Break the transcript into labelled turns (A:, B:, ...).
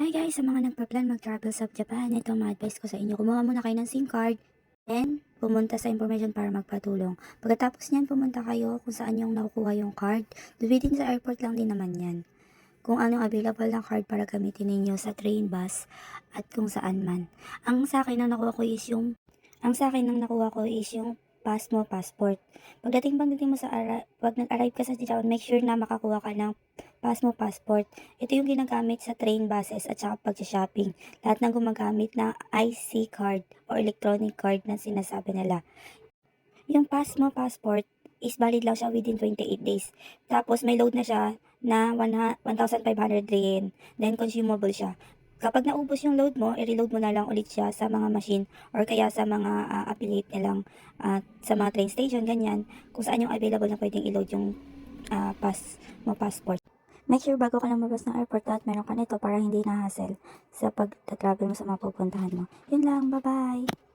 A: Hi guys, sa mga nagpa-plan mag-travel sa Japan, ito ang advice ko sa inyo. Kumuha muna kayo ng SIM card, then pumunta sa information para magpatulong. Pagkatapos niyan, pumunta kayo kung saan yung nakukuha yung card. Within sa airport lang din naman yan. Kung anong available ng card para gamitin ninyo sa train, bus, at kung saan man. Ang sa akin ang nakuha ko is yung ang sa akin ang nakuha ko is yung pass mo passport. Pagdating pagdating mo sa ara- pag nag-arrive ka sa Japan, make sure na makakuha ka ng pass mo passport. Ito yung ginagamit sa train buses at saka pag shopping. Lahat ng gumagamit ng IC card o electronic card na sinasabi nila. Yung pass mo passport is valid lang siya within 28 days. Tapos may load na siya na 1,500 yen. Then consumable siya. Kapag naubos yung load mo, i-reload mo na lang ulit siya sa mga machine or kaya sa mga ah, affiliate nilang at sa mga train station, ganyan, kung saan yung available na pwedeng i-load yung ah, pass mo passport. Make sure bago ka lumabas ng airport at meron ka nito para hindi na hassle sa pag-travel mo sa mga pupuntahan mo. Yun lang, bye-bye!